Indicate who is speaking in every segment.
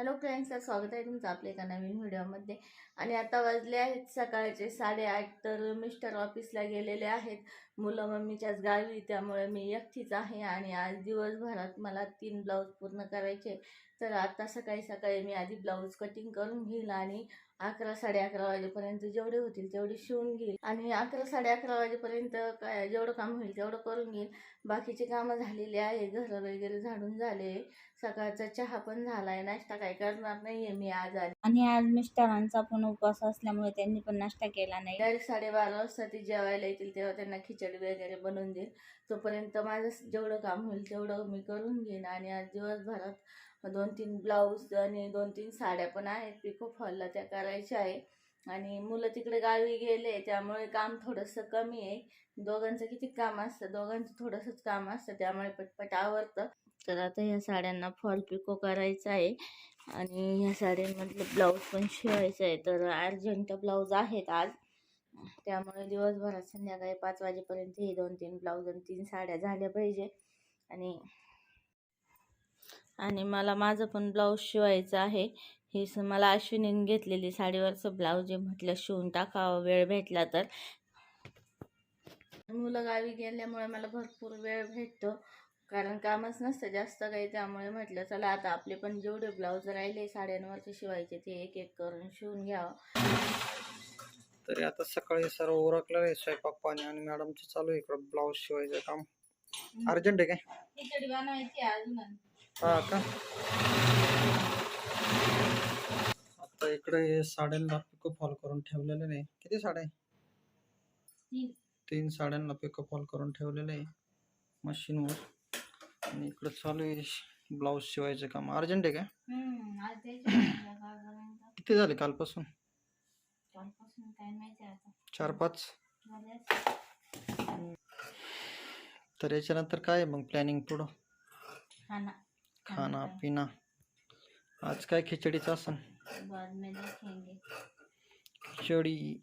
Speaker 1: Hello friends तर स्वागत आहे तुमचं आपल्या एका नवीन व्हिडिओमध्ये. आणि आता वाजले आहेत सकाळचे साडेआठ तर मिस्टर ऑफिसला गेलेले आहेत. मुलं मम्मीच्याच गावी त्यामुळे मी एकटीच आहे आणि आज दिवसभरात मला तीन ब्लाऊज पूर्ण करायचे. तर आता सकाळी सकाळी मी आधी ब्लाऊज कटिंग करून घेईल आणि अकरा साडे अकरा वाजेपर्यंत जेवढे होतील तेवढे शिवून घेईल. आणि अकरा साडे अकरा वाजेपर्यंत काय जेवढं काम होईल तेवढं करून घेईल. बाकीचे कामं झालेले आहे घरं वगैरे झाडून झाले. सकाळचा चहा पण झालाय नाश्ता काय करणार नाहीये मी आज आली
Speaker 2: आणि आज मिस्टरांचा पण उपवास असल्यामुळे त्यांनी पण नाश्ता केला नाही.
Speaker 1: डायरेक्ट साडेबारा वाजता ते जेवायला येतील तेव्हा त्यांना खिचडी वगैरे बनवून देईल. तोपर्यंत माझं जेवढं काम होईल तेवढं मी करून घेईन. आणि आज दिवसभरात दोन तीन ब्लाऊज आणि दोन तीन साड्या पण आहेत पिको फॉलला त्या करायच्या आहे. आणि मुलं तिकडे गावी गेले त्यामुळे काम थोडंसं कमी आहे. दोघांचं किती काम असतं? दोघांचं थोडंसंच काम असतं त्यामुळे पटपट आवडतं तर आता ह्या साड्यांना फॉल पिको करायचा आहे. आणि ह्या साड्यांमधलं ब्लाऊज पण शिवायचं आहे. तर अर्जंट ब्लाऊज आहेत आज. त्यामुळे दिवसभरात संध्याकाळी पाच वाजेपर्यंत हे दोन तीन ब्लाऊज आणि तीन साड्या झाल्या पाहिजे. आणि आणि मला माझं पण ब्लाऊज शिवायचं आहे. ही स मला अश्विनीने घेतलेली साडीवरचं ब्लाऊज म्हटलं शिवून टाकावं वेळ भेटला तर. मुलं गावी गेल्यामुळे मला भरपूर वेळ भेटतो. कारण कामच नसतं जास्त काही त्यामुळे म्हटलं चला आता आपले पण जेवढे ब्लाऊज राहिले साड्यांवरचे शिवायचे ते एक एक करून शिवून घ्यावं.
Speaker 3: तरी आता सकाळी सर्व उरकलेलं आहे स्वयंपाक पाणी आणि मॅडमचं चालू आहे इकडं ब्लाऊज शिवायचं काम. अर्जंट आहे काय?
Speaker 2: खिचडी बनवायची अजून.
Speaker 3: हा। का आता इकडे हे साड्यांना पिको फॉल करून ठेवलेले नाही. किती साड्या
Speaker 2: तीन.
Speaker 3: साड्यांना पिको फॉल करून ठेवलेले आहे मशीनवर. आणि इकडं चालू आहे ब्लाऊज शिवायचं काम. अर्जंट आहे का?
Speaker 2: आज द्यायची
Speaker 3: किती झाले कालपासून?
Speaker 2: कालपासून काय माहिती आता.
Speaker 3: चार पाच?
Speaker 2: झाले.
Speaker 3: तर याच्यानंतर काय आहे मग प्लॅनिंग पुढं?
Speaker 2: खाना
Speaker 3: खाना पिना. आज काय खिचडीचं असन?
Speaker 2: बाद में देखेंगे
Speaker 3: खिचडी.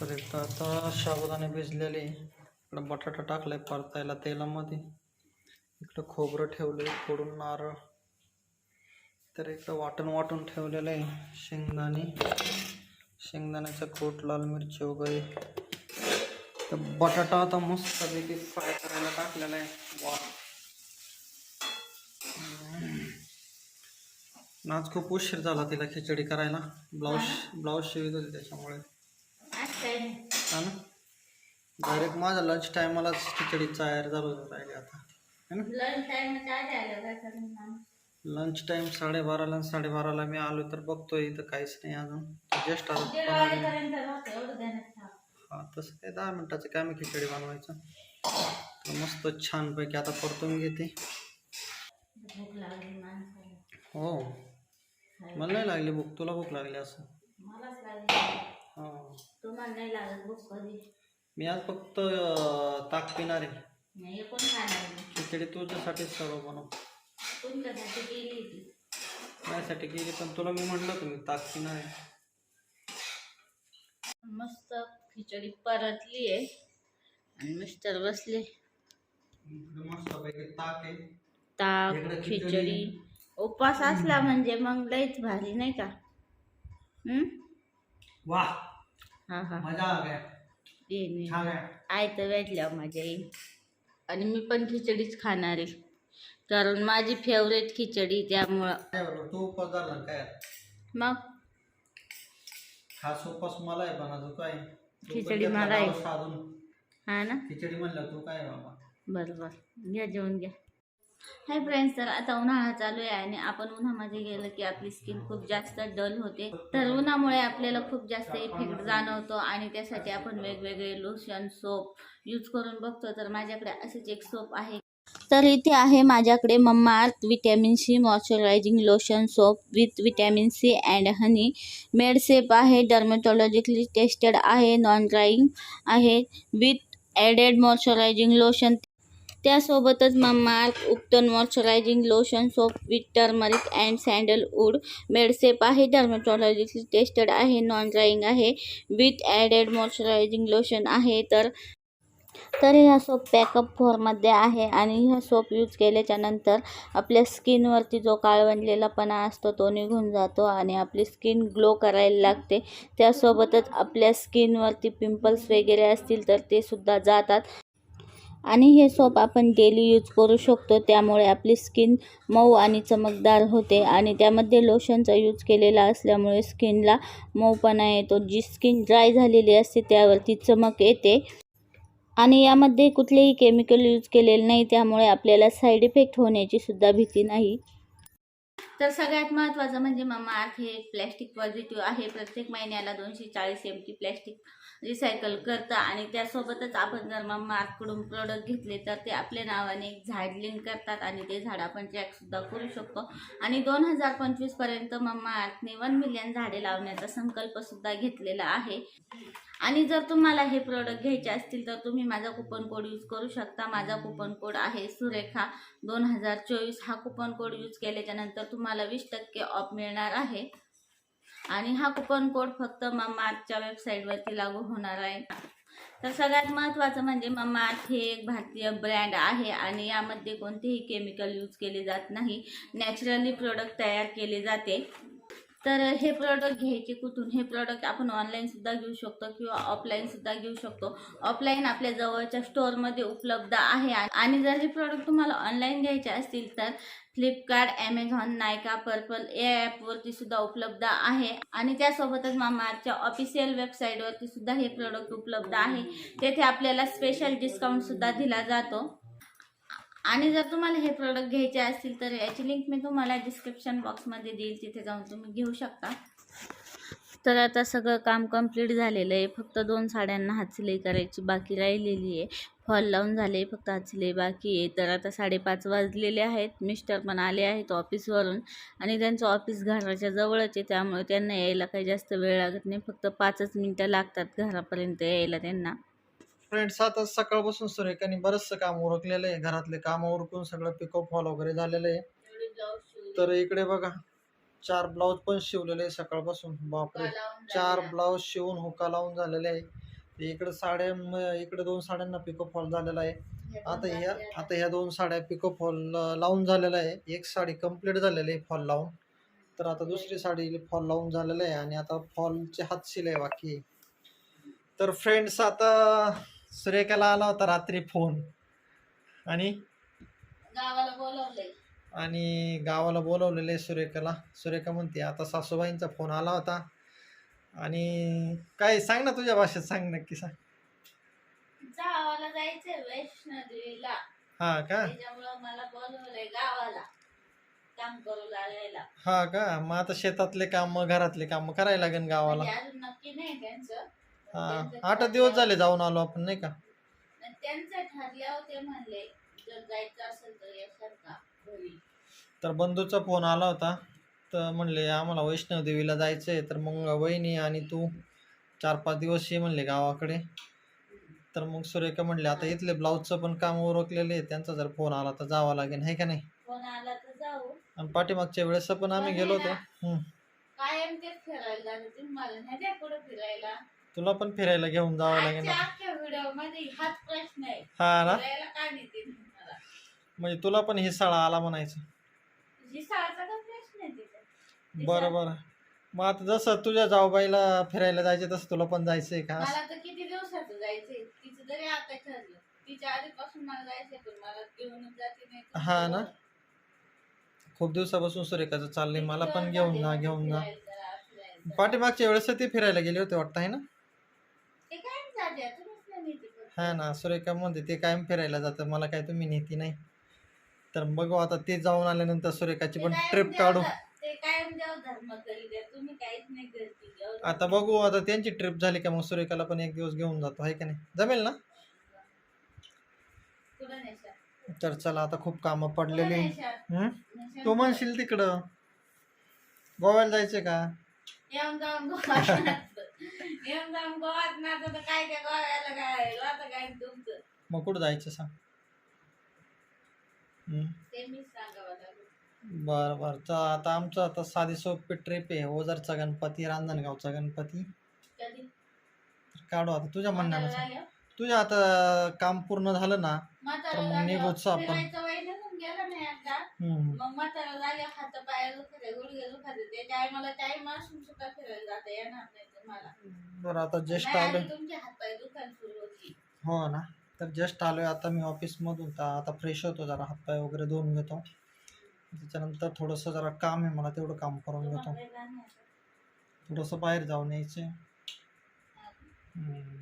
Speaker 3: तर एकदा आता साबुदाणे भिजलेले. इकडं बटाटा टाकलाय परतायला तेलामध्ये. इकडं खोबरं ठेवलंय फोडून नारळ. तर इकडं वाटण वाटून ठेवलेलं आहे शेंगदाणे. शेंगदाण्याचा कोट लाल मिरची वगैरे. तर बटाटा आता मस्तपैकी फ्राय करायला टाकलेला आहे. वा आज खूप उशीर झाला तिला खिचडी करायला. ब्लाऊज ब्लाऊज शिवित होते त्याच्यामुळे. हा ना? डायरेक्ट माझा लंच टायमालाच खिचडी तयार झालो राहिली आता. है ना?
Speaker 2: लंच टाइम
Speaker 3: साडेबाराला साडेबाराला मी आलो तर बघतोय इथं काहीच नाही अजून. जस्ट आता हा तसं काय दहा मिनिटाचं काय मी खिचडी बनवायचं. तर मस्त छानपैकी आता परतून घेते.
Speaker 2: भूक लागली माणसाला.
Speaker 3: हो. मला नाही लागली भूक तुला भूक लागली असं?
Speaker 2: मलाच लागली.
Speaker 3: हा.
Speaker 2: तुम्हाला नाही लागत भूक कधी?
Speaker 3: मी आज फक्त अं, ताक पिणार आहे.
Speaker 2: नाही हे कोण खाणार नाही.
Speaker 3: खिचडी तुझ्यासाठीच सर्व बनव.
Speaker 2: तुमच्यासाठी केली ती
Speaker 3: माझ्यासाठी गेली पण तुला मी म्हटलं तुम्ही ताक पिणार आहे.
Speaker 1: मस्त. खिचडी परतली आहे आणि मिस्टर बसले.
Speaker 3: ताक खिचडी.
Speaker 1: उपवास असला म्हणजे मग लईच भारी नाही का? हा हा.
Speaker 3: मजा आ गया.
Speaker 1: येईन येईन.
Speaker 3: छान आहे.
Speaker 1: आहे तर भेटल्यावर मजा येईल आणि मी पण खिचडीच खाणार आहे. कारण माझी फेवरेट खिचडी त्यामुळं.
Speaker 3: तू उपवास झाला काय?
Speaker 1: मग?
Speaker 3: खास उपवास मला आहे तू काय
Speaker 1: खिचडी मला आहे.
Speaker 3: साधून.
Speaker 1: हा ना?
Speaker 3: खिचडी म्हणलं तू काय बाबा?
Speaker 1: बरं बरं. घ्या जेवण घ्या. हाय फ्रेंड्स तर आता उन्हाळा चालू आहे आणि आपण उन्हामध्ये गेलं की आपली स्किन खूप जास्त डल होते. तर उन्हामुळे आपल्याला खूप जास्त इफेक्ट जाणवतो आणि त्यासाठी आपण वेगवेगळे लोशन सोप यूज करून बघतो. तर माझ्याकडे असेच एक सोप आहे तर इथे आहे माझ्याकडे Mamaearth vitamin C moisturising lotion soap with vitamin C and honey. मेडसेप आहे डर्मेटॉलॉजिकली टेस्टेड आहे नॉन ड्राईंग आहे विथ ॲडेड मॉइश्चरायझिंग लोशन. त्यासोबतच Mamaearth ubtan moisturising lotion soap with turmeric and sandalwood मेडसेप आहे डर्मेटॉलॉजिकली टेस्टेड आहे नॉन ड्राईंग आहे with added moisturising lotion आहे. तर
Speaker 2: तर ह्या सोप पॅकअप फोरमध्ये आहे आणि ह्या सोप यूज केल्याच्यानंतर आपल्या स्किनवरती जो काळवंडलेलापणा असतो तो निघून जातो आणि आपली स्किन ग्लो करायला लागते. त्यासोबतच आपल्या स्किनवरती पिंपल्स वगैरे असतील तर ते सुद्धा जातात. आणि हे सोप आपण डेली यूज करू शकतो. त्यामुळे आपली स्किन मऊ आणि चमकदार होते आणि त्यामध्ये लोशनचा यूज केलेला असल्यामुळे स्किनला मऊपणा येतो. जी स्किन ड्राय झालेली असते त्यावरती चमक येते. आणि यामध्ये कुठलेही केमिकल यूज केलेले नाही त्यामुळे आपल्याला साईड इफेक्ट होण्याची सुद्धा भीती नाही.
Speaker 1: तर सगळ्यात महत्त्वाचं म्हणजे मम्मा अर्थ हे प्लॅस्टिक पॉझिटिव्ह आहे. प्रत्येक महिन्याला दोनशे चाळीस एम टी प्लॅस्टिक रिसायकल करतं आणि त्यासोबतच आपण जर मम्मा अर्थकडून प्रोडक्ट घेतले तर ते आपल्या नावाने एक झाड लिंक करतात आणि ते झाड आपण ट्रॅकसुद्धा करू शकतो. आणि दोन हजार पंचवीसपर्यंत मम्मा अर्थने वन मिलियन झाडे लावण्याचा संकल्पसुद्धा घेतलेला आहे. आणि जर तुम्हाला हे प्रोडक्ट घ्यायचे असतील तर तुम्ही माझा कुपन कोड यूज करू शकता. माझा कुपन कोड आहे सुरेखा दोन हजार चोवीस. हा कुपन कोड यूज केल्याच्यानंतर तुम्हाला वीस टक्के ऑफ मिळणार आहे. आणि हा कुपन कोड फक्त मम्माच्या वेबसाईटवरती लागू होणार आहे. तर सगळ्यात महत्त्वाचं म्हणजे मम्माअर्थ हे एक भारतीय ब्रँड आहे आणि यामध्ये कोणतेही केमिकल यूज केले जात नाही. नॅचरली प्रोडक्ट तयार केले जाते. तर हे प्रोडक्ट घ्यायचे कुठून? हे प्रोडक्ट आपण ऑनलाईन सुद्धा घेऊ शकतो किंवा ऑफलाईन सुद्धा घेऊ शकतो. ऑफलाईन आपल्या जवळच्या स्टोअरमध्ये उपलब्ध आहे. आणि जर हे प्रोडक्ट तुम्हाला ऑनलाईन घ्यायचे असतील तर फ्लिपकार्ट ॲमेझॉन नायका पर्पल या ॲपवरती सुद्धा उपलब्ध आहे. आणि त्यासोबतच मामाच्या ऑफिशियल वेबसाईटवरती सुद्धा हे प्रोडक्ट उपलब्ध आहे. तेथे आपल्याला स्पेशल डिस्काउंटसुद्धा दिला जातो. आणि जर तुम्हाला हे प्रोडक्ट घ्यायचे असतील तर याची लिंक मी तुम्हाला डिस्क्रिप्शन बॉक्समध्ये देईल. तिथे जाऊन तुम्ही घेऊ शकता.
Speaker 2: तर आता सगळं काम कंप्लीट झालेलं आहे. फक्त दोन साड्यांना हात सिलाई करायची बाकी राहिलेली आहे. हॉल लावून झाले फक्त आचले बाकी आहे. तर आता साडेपाच वाजलेले आहेत. मिस्टर पण आले आहेत ऑफिसवरून आणि त्यांचं ऑफिस घराच्या जवळच आहे. त्यामुळे त्यांना यायला काही जास्त वेळ लागत नाही. फक्त पाचच मिनटं लागतात घरापर्यंत यायला त्यांना.
Speaker 3: फ्रेंड्स आता सकाळपासून सुरेखाने बरंचसं काम उरकलेलं आहे. घरातले काम उरकून सगळं पिकअप हॉल वगैरे झालेलं आहे. तर इकडे बघा चार ब्लाऊज पण शिवलेले आहे सकाळपासून. बापरे. चार ब्लाऊज शिवून हुका लावून झालेले आहे. ते इकडे साड्या इकडे दोन साड्यांना पिकअप फॉल झालेला आहे. आता ह्या आता ह्या दोन साड्या पिकअप फॉल लावून झालेला आहे. एक साडी कंप्लीट झालेली आहे फॉल लावून. तर आता दुसरी साडी फॉल लावून झालेलं आहे आणि आता फॉलचे हात शिलाई बाकी तर फ्रेंड्स आता सुरेखाला आला होता रात्री फोन आणि?
Speaker 1: गावाला
Speaker 3: आणि गावाला बोलवलेलं आहे सुरेखाला. सुरेखा म्हणते आता सासूबाईंचा फोन आला होता. आणि काय सांग ना तुझ्या भाषेत सांग नक्की सांग.
Speaker 1: गावाला जायचंय वैष्णोदेवीला
Speaker 3: हा का?
Speaker 1: त्याच्यामुळं मला बोलवलंय गावाला. काम करू लागायला
Speaker 3: हा का? मग आता शेतातले काम घरातले काम करायला लागेल गावाला.
Speaker 1: म्हणजे अजून नक्की नाही त्यांचं.
Speaker 3: हा.
Speaker 1: त्यांचं
Speaker 3: आठ दिवस झाले जाऊन आलो आपण नाही का?
Speaker 1: त्यांचं ठरल्यावर ते म्हणले जर जायचं असेल तर येशाल घरी?
Speaker 3: तर बंधूचा फोन आला होता. तर म्हणले आम्हाला वैष्णवदेवीला जायचं आहे तर मग वहिनी आणि तू चार पाच दिवस ये म्हणले गावाकडे. तर मग सुरेखा म्हणले आता इथले ब्लाऊजचं पण काम उरकलेले आहे त्यांचा जर फोन आला तर जावं लागेल आहे का नाही? आणि पाठीमागच्या वेळेस पण आम्ही गेलो होतो. तुला पण फिरायला घेऊन जावं लागेल हा ना? म्हणजे तुला पण हिसाळा आला म्हणायचं
Speaker 1: हिसाळाचा का प्रश्न आहे तिथे
Speaker 3: बरं बरं. मग आता जसं तुझ्या जाऊबाईला फिरायला जायचं तसं तुला पण जायचंय का?
Speaker 1: मला तर किती दिवसाचं जायचंय? तिचं तरी आता ठरलं. तिच्या आधीपासून मला जायचंय पण मला घेऊनच जाते नाही तर
Speaker 3: हा ना? खूप दिवसापासून सुरेखाचं चाललंय. मला पण घेऊन जा घेऊन जा
Speaker 1: फिरायला जरा, फिरायला जरा.
Speaker 3: पाठीमागच्या वेळेस ते फिरायला गेले होते वाटतं आहे ना?
Speaker 1: ते काय जाते तुम्हीच नाही नेते फक्त.
Speaker 3: हा ना सुरेखा म्हणते ते कायम फिरायला जातं मला काय तुम्ही नेती नाही. तर बघू आता ते जाऊन आल्यानंतर सुरेखाची
Speaker 1: ते
Speaker 3: पण ट्रिप काढू.
Speaker 1: तुम्ही काहीच नाही करते.
Speaker 3: आता बघू आता त्यांची ट्रिप झाली का मग सुरेखाला पण एक दिवस घेऊन जातो आहे का नाही? जमेल ना? तर चला आता खूप कामं पडलेली? तू म्हणशील तिकडं. गोव्याला जायचंय का?
Speaker 1: येऊन जाऊन गोवात नाचतं. येऊन जाऊन गोवात नाचतं तर काय काय गोव्याला काय? आता काय तुमचं
Speaker 3: मग कुठं जायचं सांग? हम्म.
Speaker 1: ते मीच सांगावं लागेल.
Speaker 3: बरं बरं. तर आता आमचं आता साधी सोपी ट्रिप आहे. ओझरचा गणपती रांजणगावचा गणपती
Speaker 1: कधी?
Speaker 3: काढू आता. तुझ्या म्हणण्यानुसार.
Speaker 1: झाल्यावर?
Speaker 3: तुझ्या आता काम पूर्ण झालं ना तर मग निघूच आपण.
Speaker 1: फिरायचं वय निघून गेलं ना एकदा.
Speaker 3: हम्म.
Speaker 1: मग म्हातारा झाले हात पाय दुखते गुडघे दुखते ते टायमाला टाइम असून सुद्धा फिरायला जाता येणार नाही तुम्हाला
Speaker 3: बरं आता जस्ट
Speaker 1: नाही
Speaker 3: आलोय.
Speaker 1: आधी तुमचे हात पाय दुखायला सुरू होती
Speaker 3: हो ना. तर जस्ट आलोय आता मी ऑफिसमधून तर आता फ्रेश होतो जरा. हातपाय वगैरे धुवून घेतो. त्याच्यानंतर थोडंसं जरा काम आहे मला तेवढं काम करून घेतो थोडंसं बाहेर जाऊन यायचे हम्म.